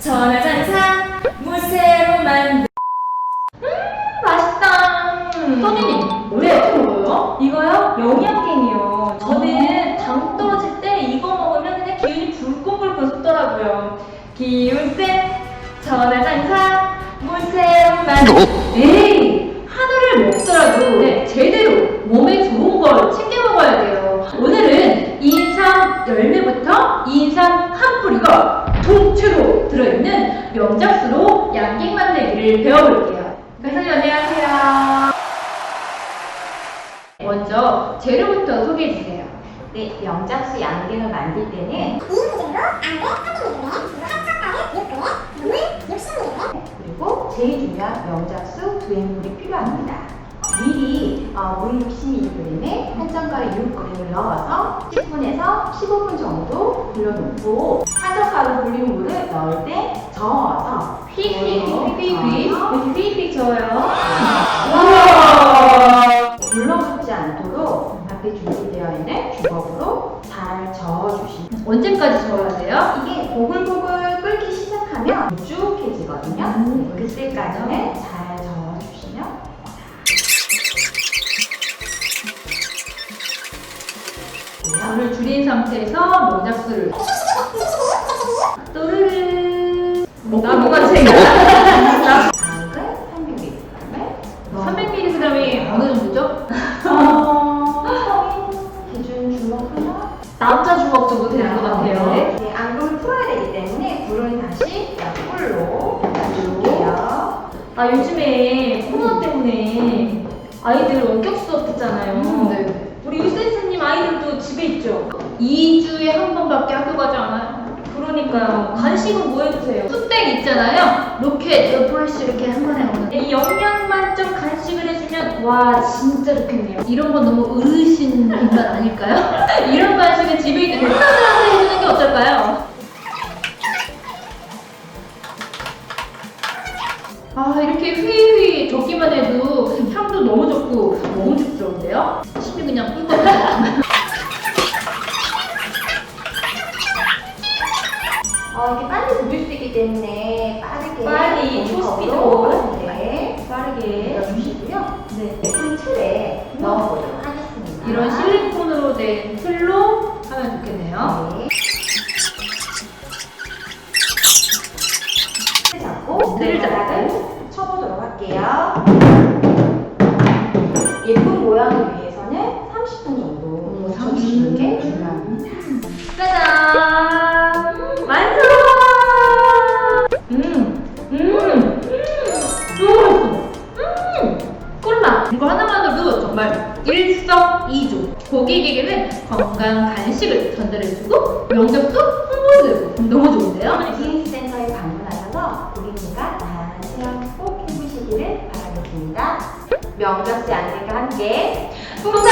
전화 장사 무쇠로 만든 음 맛있다. 선생님 원래 어떻게 먹어요? 이거요? 영양갱이요. 저는 당 떨어질 때 이거 먹으면 그냥 기운이 불끈불끈 솟더라고요. 기운쌤 전화 장사 무쇠로 만든 어? 에이 열매부터 인삼 한 뿌리가 통째로 들어있는 명작수로 양갱 만들기를 배워볼게요. 선생님 안녕하세요. 먼저 재료부터 소개해 주세요. 네, 명작수 양갱을 만들 때는 이 기준으로 안대 300mg, 한젓가락 6g, 물 60mg, 그리고 제일 중요한 명작수 두 행물이 필요합니다. 미리 어, 물 60mg에 한 젓가락 6g을 넣어서 10분에서 15분 정도 불려놓고 한 젓가락 불린 물을 넣을 때 저어서 휘휘휘휘휘 저어서 이렇게 휘휘 저어요. 물러붙지 않도록 앞에 준비되어 있는 주걱으로 잘 저어주시면 언제까지 저어야 돼요? 이게 보글보글 끓기 시작하면 묵직해지거든요. 음, 그때까지는 잘 물을 줄인 상태에서 명작수를 또르르 나무가 제가 당근 300mg을 300mg이 어느 정도죠? 어, 성인 기준 주먹 하나 남자 주먹 정도 되는 것 같아요. 네, 네, 앙금을 풀어야 되기 때문에 불은 다시 약불로 줄게요. 아 요즘에 코로나 때문에 아이들 원격 수업 듣잖아요. 음, 네. 우리 유센스님 아이들도 집에 있죠. 2주에 한 번밖에 학교 가지 않아요. 그러니까요. 간식은 뭐 해주세요? 쑥땡 있잖아요. 로켓, 플래시 이렇게 한 번에 먹는. 이 영양 만점 간식을 해주면 와 진짜 좋겠네요. 이런 건 너무 어르신 인간 아닐까요? 이런 간식은 집에 있는 회사들한테 해주는 게 어떨까요? 아 이렇게 휘휘 적기만 해도 향도 너무 좋고 너무 좋은데요? 침이 그냥 꿀꺽 때문에 빠르게 빨리, 볶음컵으로, 초스피드로. 네, 빠르게 넣어주시고요. 네. 예쁜 틀에 넣어보도록 하겠습니다. 이런 실리콘으로 된 틀로 하면 좋겠네요. 네. 틀 잡고 틀을 잡고. 쳐보도록 할게요. 예쁜 모양을 위해서 이거 하나만으로도 정말 일석이조. 고객에게는 건강 간식을 전달해주고 명작도 홍보되고 너무 좋은데요? 비즈니스 센터에 방문하셔서 고객님과 다양한 체험 꼭 해보시기를 바라겠습니다. 명작수 양들과 함께 풍성